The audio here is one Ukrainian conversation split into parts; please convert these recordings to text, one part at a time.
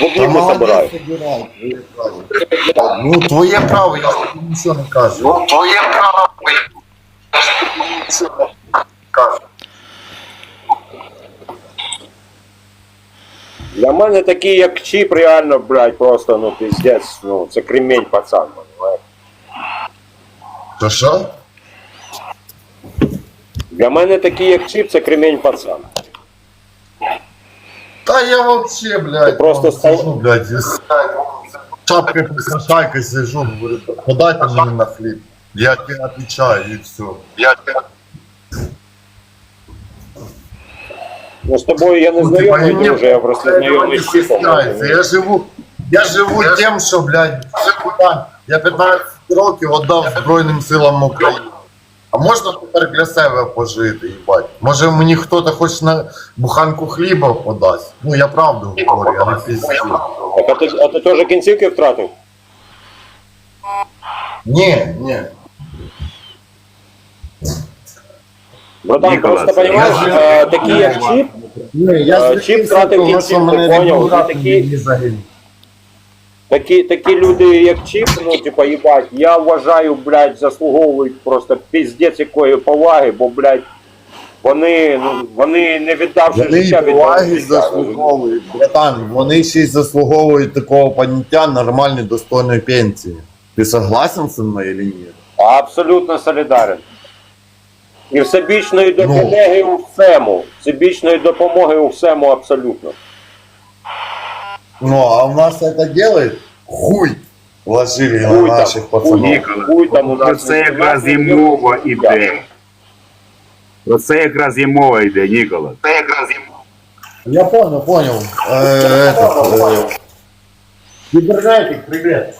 В твоє право. Ну, твоє право, я ж тобі нічого не кажу. Ну, твоє право. Кажу. Для мене такий, як чіп, реально, блядь, просто, ну, піздець, ну, це кремень пацан, понимаєш? То що? Для мене такий, як чіп, це кремень пацан. Та я вообще, блядь, Ти просто там став- сижу, блядь, з шапкой посошайкой сижу, говорю, подайте мені на хліб. Я тебе отвечаю, и все. Я тебе Ну, з тобою я не Ну, знайомий типа, дуже, я просто знайомий з чіпом. Я живу, я живу тим, що, блядь, я 15 років віддав Збройним силам України. А можна тепер для себе пожити, їбать? Може мені хтось хоч на буханку хліба подасть? Ну я правду говорю, я не пиздю. Так, а ти, а ти теж кінцівки втратив? Ні, ні. Братан, Ніколас, просто, понимаешь, я- е, такі, як чіп, Ні, я Е, чіп втратив кінцівку, поняв, це такі- Такі, такі люди, як Чіп, ну, типа, їбать, я вважаю, блядь, заслуговують просто піздець якої поваги, бо, блядь, вони, ну, вони не віддавши Вони життя поваги віддали заслуговують, братан, вони ще й заслуговують такого поняття нормальної достойної пенсії. Ти согласен зі мною чи ні? Абсолютно солідарен. І всебічної допомоги у всему. Всебічної допомоги у всему абсолютно. Ну, а у нас это делает хуй вложили Хуй на там, наших пацанов. Нікола, Хуй там у про нас це якраз і мова йде. Про це якраз і мова йде, Нікола. це якраз їм. Я понял, понял. Э, этот, э, Кибернетик, привет.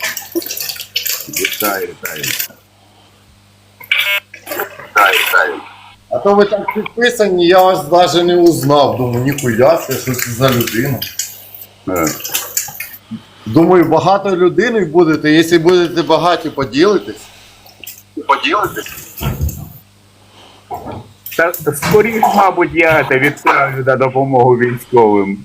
Вітаю, вітаю. Так, так. А то ви так підписані, я вас навіть не узнав. Думаю, ніхуя, це що це за людина. Е, Думаю, багато людини будете, якщо будете багаті, поділитесь. Поділитись? Та скоріш, мабуть, я те відправлю на допомогу військовим.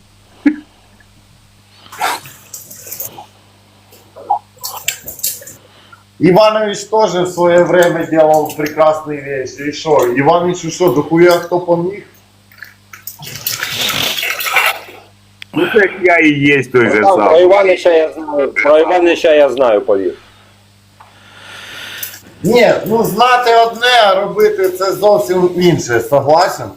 Иванович тоже в свое время делал прекрасные вещи. И что, Ивановичу что, дохуя кто помог? Ну це я і є той же Там, про сам. Іванича я знаю, про Іванича я знаю, повір. Ні, ну знати одне, а робити це зовсім інше, согласен?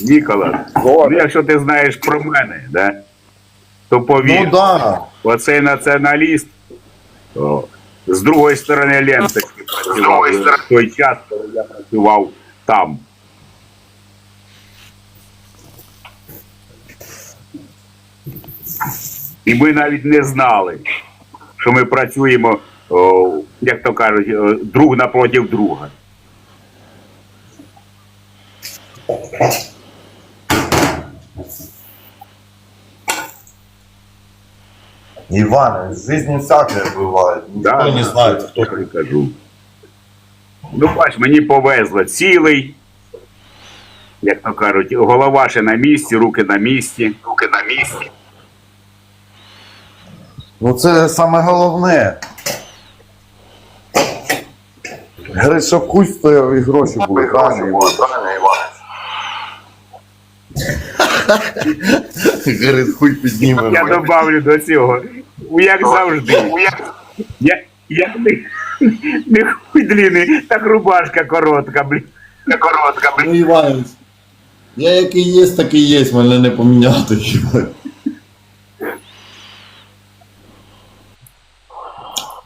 Нікола, ну якщо ти знаєш про мене, да, то повір. Ну да. Оцей націоналіст о, з другої сторони Ленточки працював другої сторони. в той час, коли я працював там. І ми навіть не знали, що ми працюємо, о, як то кажуть, друг напроти друга. Иванович, в жизни всякое бывает. Никто Да, не знает, кто я кажу. Ну, бач, мені повезло цілий. Як то кажуть, голова ще на місці, руки на місці. Руки на місці. Ну це саме головне. Щоб хуй стояв і гроші були. Гроші були, правильно, Іванович? Говорить, хуй підніме. Я добавлю до цього. У Як завжди. Я, як не, не хуй длинний, так рубашка коротка, блін. Не коротка, Ну. Іванович, я який є, такий є, мене не поміняти.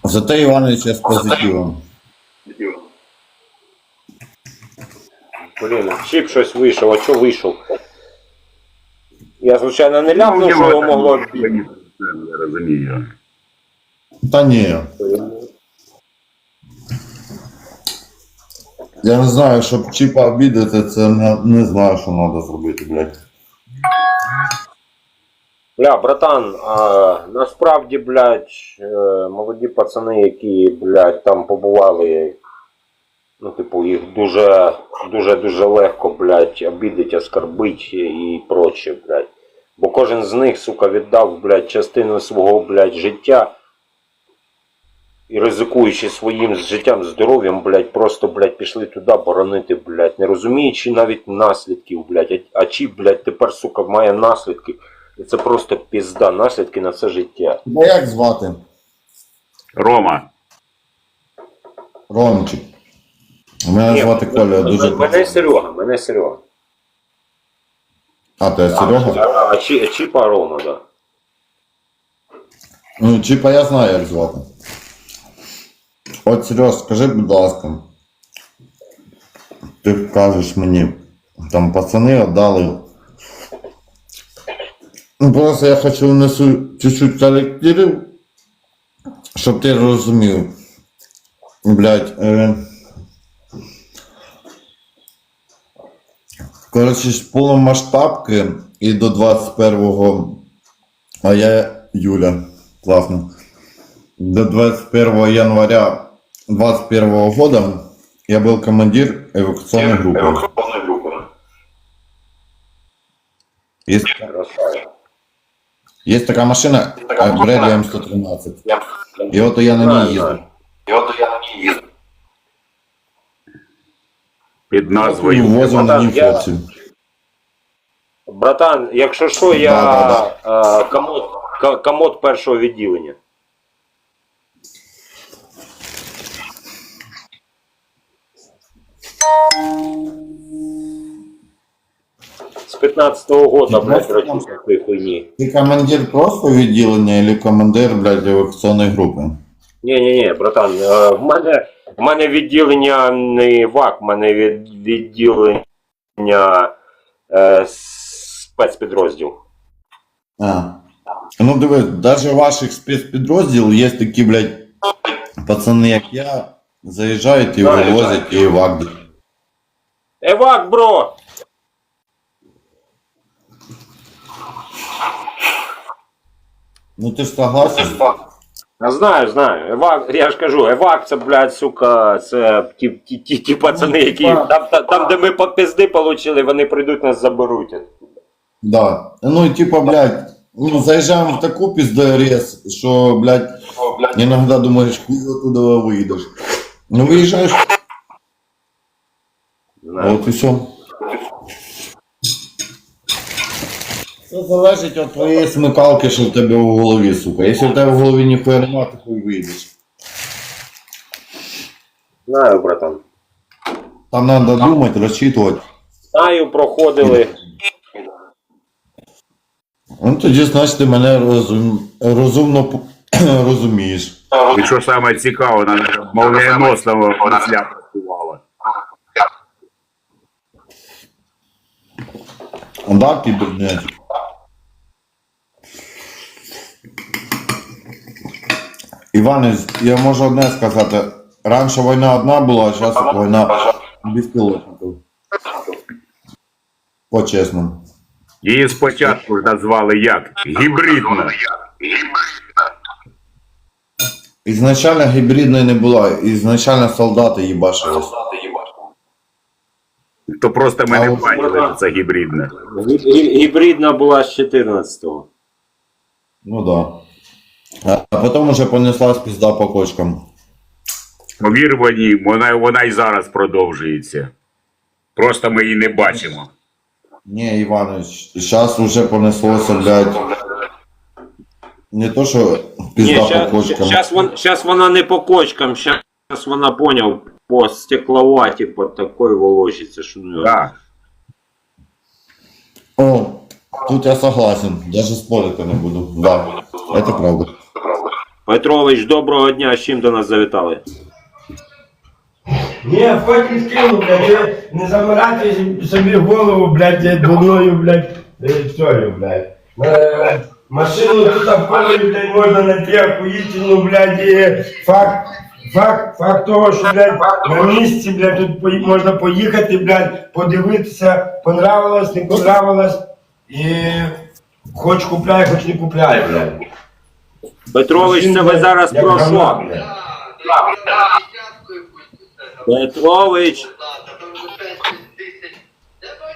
Зате Іванович я з позитивом. Блін, чіп щось вийшов, а що вийшов? Я, звичайно, не ляпнув, що його могло б- Я розумію. Та ні. Я не знаю, щоб чіпа обідати, це не, не знаю, що треба зробити, блядь. Бля, братан, а, насправді, блядь, е, молоді пацани, які, блядь, там побували Ну, типу, їх дуже, дуже, дуже легко, блядь, обідить, оскорбить і проче, блядь. Бо кожен з них, сука, віддав, блядь, частину свого, блядь, життя. І ризикуючи своїм життям, здоров'ям, блядь, просто, блядь, пішли туди боронити, блядь, не розуміючи навіть наслідків, блядь. А чи, блядь, тепер, сука, має наслідки. І це просто пізда, наслідки на все життя. Тебе як звати? Рома. Ромчик. Мене Ні, звати Коля, дуже. Мене Серега, мене Серега. А, ти Серега? А, а, чи, Чіпа Рома, да. Ну, Чіпа я знаю, як звати. От Сереж, скажи, будь ласка. Ти кажеш мені, там пацани віддали. Ну, просто я хочу внесу чуть-чуть корректирів, щоб ти розумів. Блять, е... Коротше, з повномасштабки і до 21-го, а я Юля, класно. До 21 января 21 года я был командир эвакуационной группы. Евакуаційної групи. Есть, Красава. есть такая машина, э, Bradley машина. M113. Я И вот я на ней знаю. І от я на ній їздив. Під назвою. возил на ней Братан, хлопців. Братан, якщо що, я Да, е, комод, комод першого відділення. З 15-го года, Ти блядь, просто працюю на такій хуйні. Ты командир просто відділення или командир, блядь, эвакуационной группы? Ні, ні, ні, братан, е, в мене, в мене відділення не ВАК, в мене від, відділення е, спецпідрозділ. А. Ну дивись, даже ваших спецпідрозділ є такі, блядь, пацани, як я, заїжджають і Заїжджають. вивозять і вак. Евак, бро! Ну ти ж согласен? Я знаю, знаю. Евак, я ж кажу, Евак це, блядь, сука, це ті, ті, ті, ті пацани, які. Там, там, там, де ми по пизди получили, вони прийдуть нас заберуть. Да. Ну, типа, блядь, ну, заезжаем в такую пиздорез, что, блядь, иногда думаешь, хуй оттуда выйдешь. Ну, выезжаешь, Знаю. вот и все. Це залежить від твоєї смикалки, що в тебе в голові, сука. Якщо в тебе в голові ніхуя нема, то хуй вийдеш. Знаю, братан. Там треба думати, розчитувати. Знаю, проходили. Ну тоді, значить, ти мене розум... розумно п- розумієш. І що саме цікаво, на молнієносному після працювала. Да, кібернетик. Іване, я можу одне сказати. Раніше війна одна була, а зараз війна безпілотників. По-чесному. Її спочатку назвали як? Гібридна. Ізначально гібридної не була, ізначально солдати їбать. То просто ми А не бачили, що це гібридна. Гі- гі- Гібридна була з 14-го. Ну да. А потім уже понеслась пізда по кочкам. Повір мені, вона, вона і зараз продовжується. Просто ми її не бачимо. Ні, Іванович, зараз уже понеслося, блядь. Не то, що Ні, пізда по кочкам. зараз вон, щас вона не по кочкам, зараз вона поняв по стекловаті, по такой волочиться, що ну. Так. О, тут я согласен, даже спорити не буду. Да, это правда. Петрович, доброго дня, з чим до нас завітали? Ні, потім скину, блядь, не замирайте собі голову, блядь, дурною, блядь, е, блядь. Е, Машину тут в полі, блядь, можна знайти охуїтельну, блядь, і факт, факт, факт того, що, блядь, на місці, блядь, тут пої- можна поїхати, блядь, подивитися, понравилось, не понравилось, і хоч купляй, хоч не купляй, блядь. Петрович, це ви зараз Як про що? блядь. Петрович!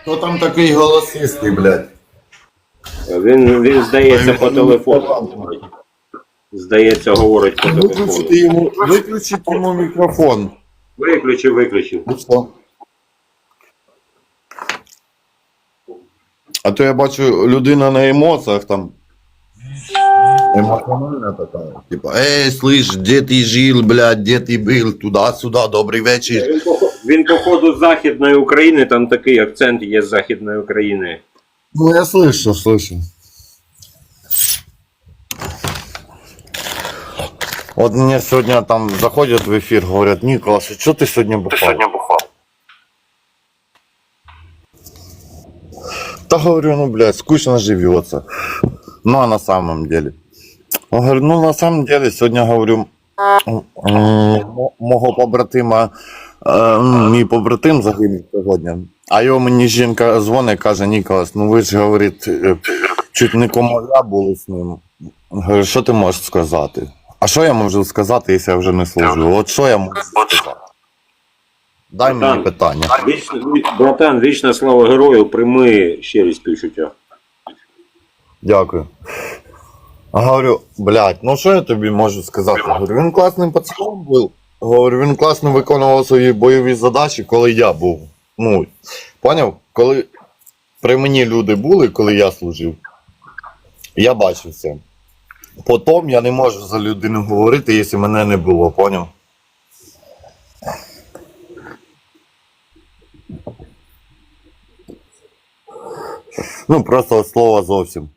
Хто там такий голосистий, блядь? Він, він здається по телефону. Здається, говорить по телефону. Виключити йому, виключити йому мікрофон. Виключив, виключив. Ну що? А то я бачу, людина на емоціях там. Емоціональна така. Типа, ей, слышь, де ти жил, блядь, де ти був, туди-сюди, добрий вечір. Він, похо- він, походу, з Західної України, там такий акцент є з Західної України. Ну, я слышу, слышу. Вот мне сегодня там заходят в эфир, говорят, Николас, что ты сегодня бухал? Сьогодні бухав. Да говорю, ну, блядь, скучно живется. Ну, а на самом деле? Он говорит, ну, на самом деле, сегодня, говорю, мого побратима, мій побратим загинув сьогодні. А його мені жінка дзвонить, каже, Ніколас, ну ви ж, говорить, чуть не комаря були з ним. Говорю, що ти можеш сказати? А що я можу сказати, якщо я вже не служу? От що я можу сказати? Дай мені питання. Вічно, братан, вічна слава герою, прийми щирі співчуття. Дякую. Говорю, блядь, ну що я тобі можу сказати? Говорю, він класним пацаном був. Говорю, він класно виконував свої бойові задачі, коли я був. Ну, поняв? Коли при мені люди були, коли я служив, я бачив це. Потім я не можу за людину говорити, якщо мене не було, поняв? Ну, просто от слова зовсім.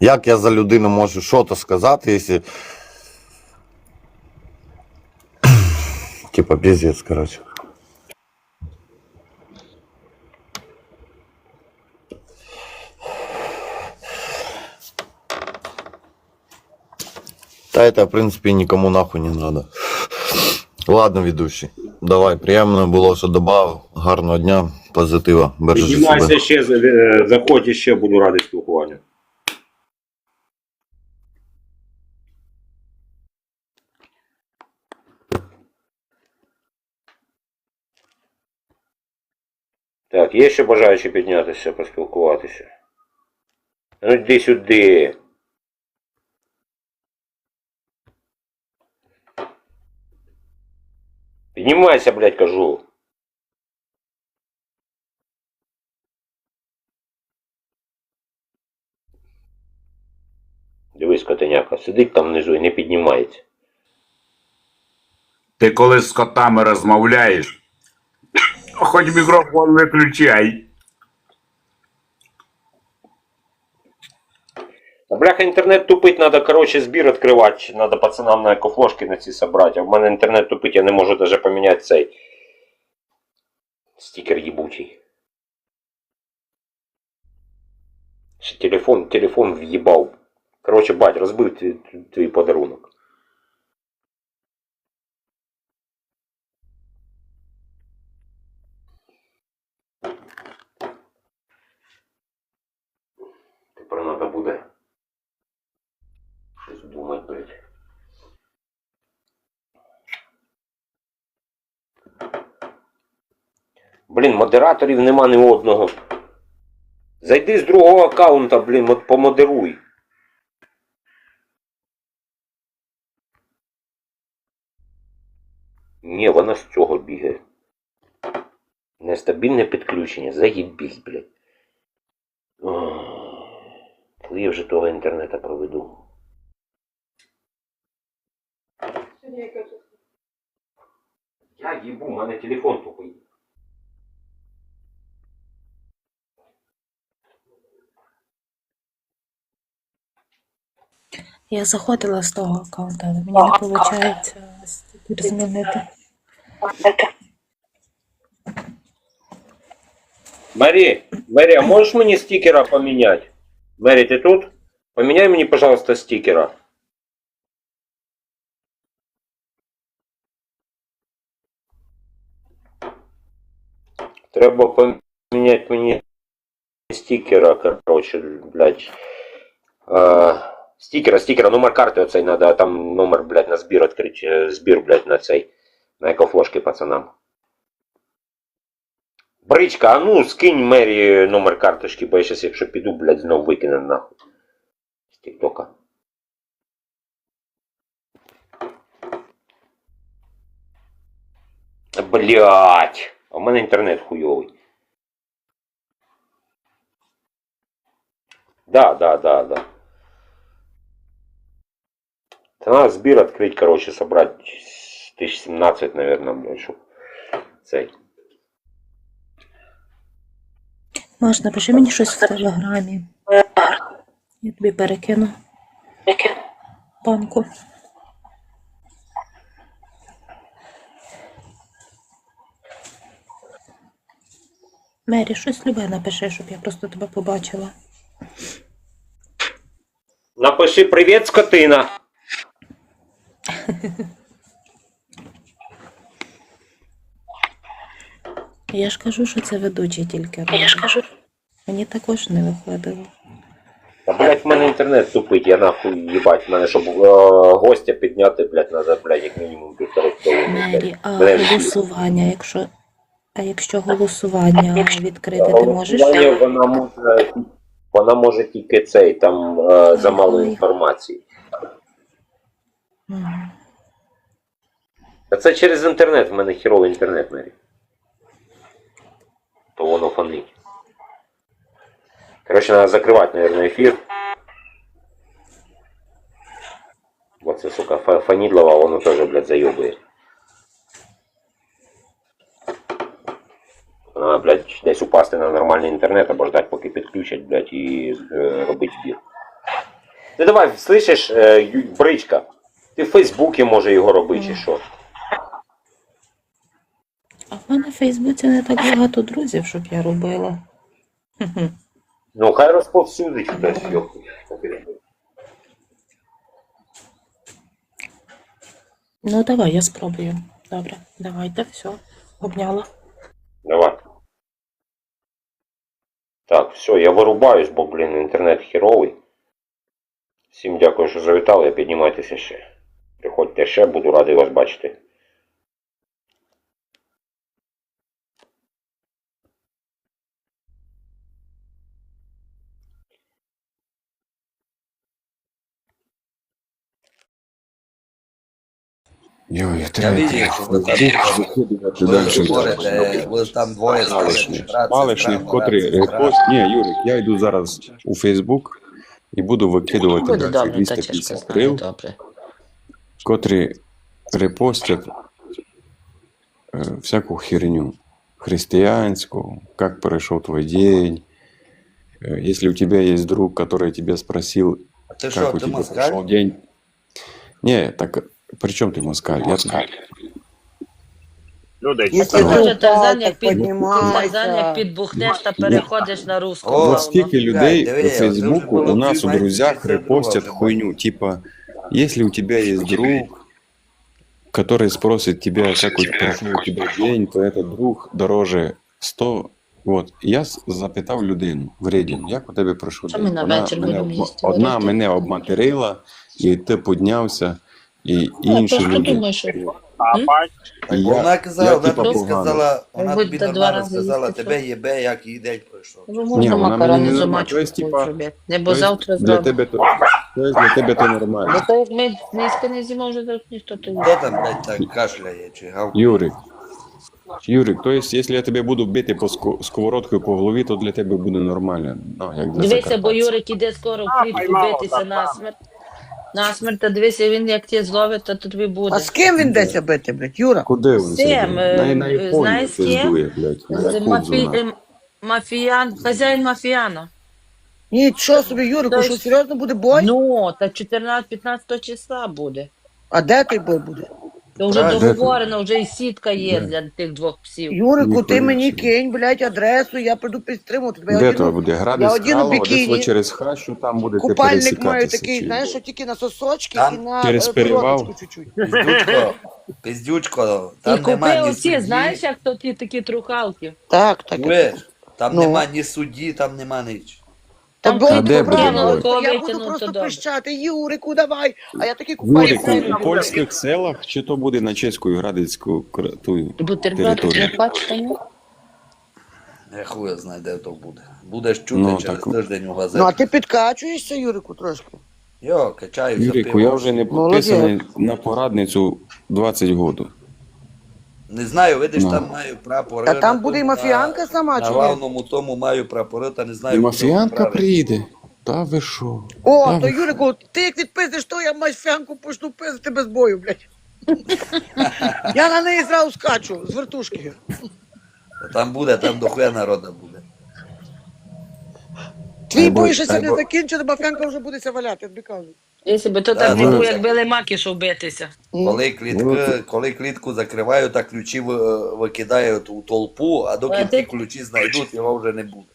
Як я за людину можу що-то сказати, якщо. Типа піздець, коротше. Та это, в принципе, никому нахуй не надо. Ладно, ведущий. Давай, приємно було, що додав. Гарного дня, позитива. Бережи себе. Піднімайся ще, е, заходь ще, буду радий спілкуванню. Так, є ще бажаючі піднятися, поспілкуватися. Ну йди сюди. Піднімайся, блядь, кажу. Дивись, котеняка, сидить там внизу і не піднімається. Ти коли з котами розмовляєш, хоч мікрофон виключай. А бляха, інтернет тупить, надо, короче, збір відкривати, надо пацанам на екофлошки на ці собрати. А в мене інтернет тупить, я не можу даже поміняти цей стікер їбучий. Ще телефон, телефон в'їбав. Короче, бать, розбив твій, твій подарунок. Тепер треба буде щось думати, блядь. Блін, модераторів нема ні одного. Зайди з другого аккаунта, блін, помодеруй. Ні, вона з цього бігає. Нестабільне підключення, заїбісь, блядь. Коли я вже того інтернета проведу. Я їбу, у мене телефон тупий. Я заходила з того аккаунта, але мені не виходить стікер змінити. Мері, Мері, а можеш мені стікера поміняти? Мері, ти тут? Поміняй мені, пожалуйста, стікера. Треба поміняти мені стікера, короче, блядь. Е, стікера, стікера, номер карти оцей надо, а там номер, блядь, на збір відкрити, е, збір, блядь, на цей. На екофлошки пацанам. Бричка, а ну скинь Мері номер карточки, бо я щас, якщо піду, блядь, знов викине нахуй. З Тіктока. Блять. А в мене інтернет хуйовий. Да, да, да, да. Это надо сбир открыть, короче, собрать 1017, наверное, блядь, чтоб цей. Маш, напиши мені щось в телеграмі. Я тобі перекину. Панку. Мері, щось любе напиши, щоб я просто тебе побачила. Напиши привіт, скотина. Я ж кажу, що це ведучий тільки робить. Я ж кажу. Мені також не виходило. Та, блядь, в мене інтернет тупить, я нахуй їбать, в мене, щоб е, гостя підняти, блядь, надо, блядь, як мінімум півтори. Мері, а Мене всі- голосування, якщо. А якщо голосування відкрити, ти можеш? Голосування Вона може, вона може тільки цей, там е, замало Ой. інформації. Мгм. Та це через інтернет, в мене хіровий інтернет, Мері То воно фонить. Короче, надо закрывать, наверное, эфир. Вот це, сука, фа- фанідлова, воно теж, блядь, заебує. Надо, блядь, десь упасти на нормальний інтернет, або ждать, поки підключать, блядь, і е, робити збір. Ти давай, слышиш, е, Ю- бричка, ти в Фейсбуці може його робити, чи що? А в мене в Фейсбуці не так багато друзів, щоб я робила. Ну, хай розповсюдить хтось, йоху. Ну давай, я спробую. Добре, давайте, все, обняла. Давай. Так, все, я вирубаюсь, бо, блін, інтернет херовий. Всім дякую, що завітали, піднімайтеся ще. Приходьте ще, буду радий вас бачити. Йой, Я треба видів, що ви там викидувати ви далі. говорите, ви там двоє Малишник. скажете. Малишник, котрий репост. Ні, Юрик, я йду зараз у Фейсбук і буду викидувати Буде на цих добре, та чесно 250 знаю, рил, добре. котрі репостять е, всяку херню христианську, как прошел твой день. Э, Если у тебя есть друг, который тебя спросил, А ти как що, у ти тебя москаль? прошел день. Не, так при чем ты москаль? Я Люди, Якщо Ну, ти Може, Тарзан, як так під піднімайся. Тарзан, як підбухнеш та переходиш на руску. О, Вот плавно. стільки людей диви, по це Фейсбуку вже у нас у було друзях це репостят було. хуйню, типа, если у тебя есть друг, который спросит тебя, как у прошел у тебя день, то этот друг дороже 100. Вот, я с- запитав людину вредін, як у тебе пройшов Що день? ми на Вона вечір мене будемо обма- їсти? одна Варити? мене обматерила, і ти піднявся, і Ну, інші люди. думаю, а І Вона я, казала, вона типа тобі погано. сказала, вона Будь тобі два нормально рази сказала, їсти, тебе їбе, як її день пройшов. Ну, Ні, можна вона макарони не з норма. омачкою Тобто, типа, зробити. Або Тобто завтра для зробимо. тебе то, тобто для тебе то Бо нормально. то як ми низько не з'їмо, вже тут ніхто то Хто там, блядь, так кашляє чи гавкає? Юрик. Юрик, то есть, якщо я тебе буду бити по ску- сковородкою по голові, то для тебе буде нормально. Ну, як для Дивися, бо закарпатця. Юрик іде скоро в А, клітку битися так, насмерть. Насмерть, та дивися, він як тебе зловить, то тобі буде. А з ким він десь бити, блядь, Юра? Куди він З ким, е, на Японію знаєш, з ким? пиздує, блядь. Мафі... е, Мафіян, хазяїн мафіяна. Ні, що собі, Юрику, що серйозно буде бой? Ну, та 14-15 числа буде. А де той бой буде? То вже Правильно. договорено, вже і сітка є Де? для тих двох псів. Юрику, ти Ніхуя мені собі. кинь, блядь, адресу, я прийду підтримувати тебе. Я Де одіну то буде? Я з одіну Кралова, десь бікіні. через хащу, там будете Купальник маю пересікатися. такий, чи- знаєш, що тільки на сосочки Там і на через е, перевал. бородочку чуть-чуть. Пиздючко, І там нема ні оці, судді. знаєш, як то ті такі трухалки. Так, так. Чуєш? Там Ну. нема ні судді, там нема ніч. Там Бо А де буде бой? я буду просто добре. пищати, Юрику, давай. А я такий купаю. Юрику, у польських селах чи то буде на чеську градицьку кра- ту Бутерброд територію? не? Я хуя знаю, де то буде. Будеш чути Ну, через так. тиждень у газеті. Ну, а ти підкачуєшся, Юрику, трошки. Йо, качаюся. Юрику, пиво. я вже не підписаний на порадницю 20 років. Не знаю, видиш, Ну. там маю прапори. А там буде і мафіянка сама, На чи ні? главному тому маю прапори, та не знаю. І мафіянка приїде. Та ви що? О, Та то ви Юрику, ти як відпиздиш, то я мафіянку почну пиздити без бою, блядь. Я на неї зразу скачу, з вертушки. Там буде, там дохуя народа буде. Твій бой ще не закінчено, мафіянка вже буде валяти, я тобі кажу. Якщо би то Та, так не ну, було, це- як били маки, щоб битися. Коли, клітки, Ну, це- коли клітку закриваю, так ключі ви- викидають у толпу, а доки А ті ключі знайдуть, його вже не буде.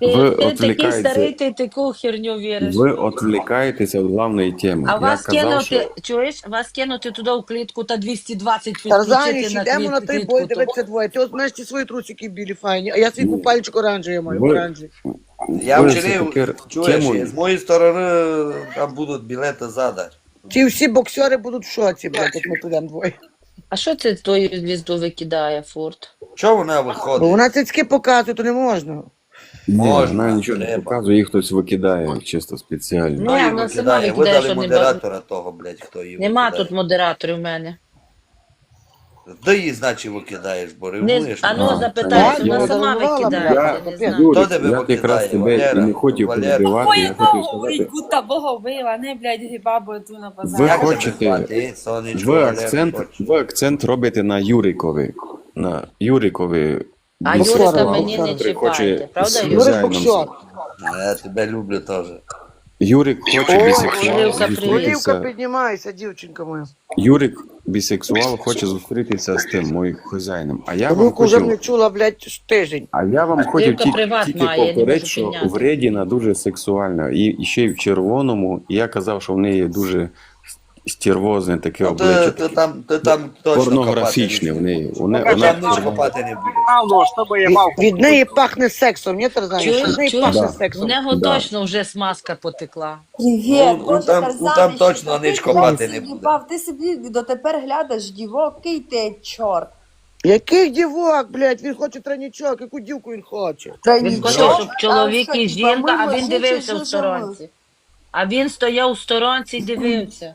Ви ти такий відвлікаєте. старий, ти таку херню віриш. Ви відвлікаєтеся від головної теми. А Я вас казав, кинути, що чуєш, вас кинути туди в клітку та 220 Тарзаніч, відключити на йдемо на той клітку. бой, то- дивиться двоє. Ти от знаєш ті свої трусики білі файні, а я свій купальчик оранжевий маю, Ви- оранжевий. Я ви все-таки чуєш, тему- з моєї сторони там будуть білети задать. Ті всі боксери будуть в шоці, блядь, як ми підемо двоє. А що це твою звізду викидає, Форд? Чого вона Бо виходить? вона цицьки показує, то не можна. Ні, Можна, вона нічого не треба. показує, їх хтось викидає чисто спеціально. Ні, Ну, вона сама викидає. Видали що не модератора того, блядь, хто її Нема викидає. тут модераторів в мене. Де її, значить, викидаєш, бо Не, ревнуєш? а ну А, запитай, вона сама Я- викидає. Я- я не знаю. Юрій, Хто тебе я якраз тебе і Валера? не хотів Валера? перебивати, я хотів сказати. Гута Бога вбила, не, блядь, бабу ту на базар. Ви Як тебе хочете- звати, сонечко, Ви Валера, акцент, хочеш? ви акцент робите на Юрикові. На Юрикові. А боксера, Юрика мені не чіпайте, правда, Юрик? Юрик боксер. А Я тебе люблю теж. Юрик хоче бісексуал Оливка. Олівка, зустрітися. піднімайся, дівчинка моя. Юрик бісексуал хоче зустрітися з тим, моїм хазяїном. А я вам Олівку вже не хотів, чула, блядь, тиждень. а я вам хотів Юрка тільки не повторити, може що підняти. Вредіна дуже сексуальна. І, і ще й в червоному. І я казав, що в неї дуже стервозне таке Ну, обличчя. ти, ти там, ти там точно Порнографічне в неї. не Вона, будеш. вона, Там ніч копати не будеш. Від, від неї пахне сексом, ні, Тарзані? Чуєш, Від неї пахне Да. У сексом. нього Да. точно вже смазка потекла. Привіт, Ну, ну, Боже, там- Тарзане, ну, там точно ніч копати не буде. Ти собі дотепер глядаш дівок, який ти чорт. Яких дівок, блядь, він хоче тройнічок, яку дівку він хоче? Він хоче, щоб чоловік і жінка, а він дивився в сторонці. А він стояв у сторонці і дивився.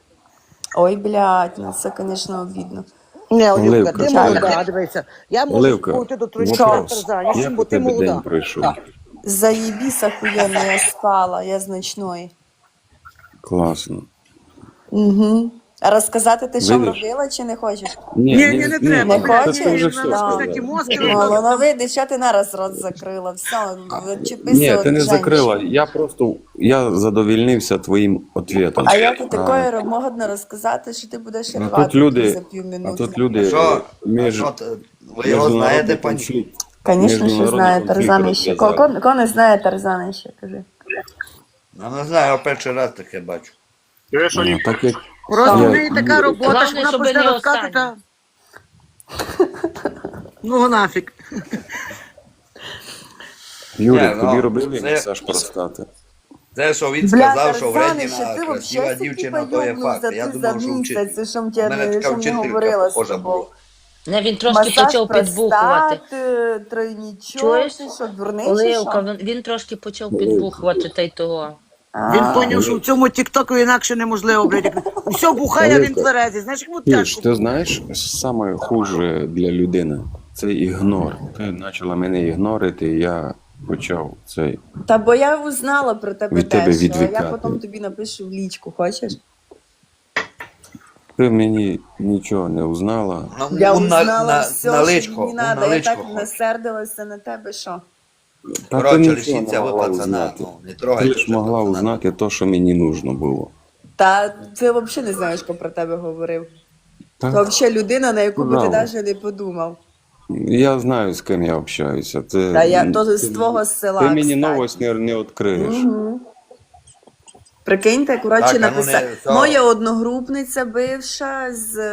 Ой, блядь, ну це, звісно, обідно. Не, Олівка, Оливка, ти Чайна. молода, дивися. Я можу Оливка, бути до тройнічка вопрос. Як бо у ти тебе день молода. пройшов? Заебись охуєнно, я спала, я значної. Класно. Угу. А розказати ти, що Видиш? робила, чи не хочеш? Ні, ні, не треба. Не блядь, хочеш? ти вже все Ну, ну видиш, що ти нараз рот закрила, все, відчепися Ні, ти не женщин. закрила. Я просто я задовільнився твоїм відповідом. А як у такої можна розказати, що ти будеш А рвати тут люди, за а півминути? тут люди Що? між Що ти- Ви його знаєте, пані? конфлікт. Звісно, що міжнародний знає конфлікт Тарзанище. розв'язали. Кого кого не знає Тарзанище, кажи. Ну, не знаю, я перший раз таке бачу. А, Так як Просто Я- в неї така робота, що Главне, вона щоб не розказувати. останнє. Ну нафіг. Юрик, Ні, тобі ну, робили це- масаж простати? Це, що він сказав, що Вредіна красива дівчина, то є факт. Я думав, що вчитель. що У мене така що вчителька говорила з похожа тобою. була. Не, він трошки Масаж почав підбухувати. тройнічок, Чуєш? що, дурний чи Оливка, що? він, він трошки почав підбухувати та й того. Він поняв, що в цьому тіктоку інакше неможливо, блядь. як бухає, він тверезий. Знаєш, йому тяжко. ти знаєш, саме хуже для людини це ігнор. Ти почала мене ігнорити, і я почав цей. Та бо я узнала про тебе Від тебе дещо, а я потім тобі напишу в лічку, хочеш? Ти мені нічого не узнала. Ну, Я ну, на, узнала на, все, на що мені ну, треба, на я так насердилася на тебе, що? Та ти Коротше, нічого лишіться не ви, могла пацана. узнати. Ну, не Ти трогайте. ж могла пацана. узнати те, що мені нужно було. Та ти взагалі не знаєш, хто про тебе говорив. Так? То взагалі людина, на яку би ти навіть не подумав. Я знаю, з ким я общаюся. Ти, Та я то ти- з твого села. Ти мені кстати. новость не, не відкриєш. Угу. Прикиньте, коротше, Так, а ну не- написав. Моя одногрупниця бивша з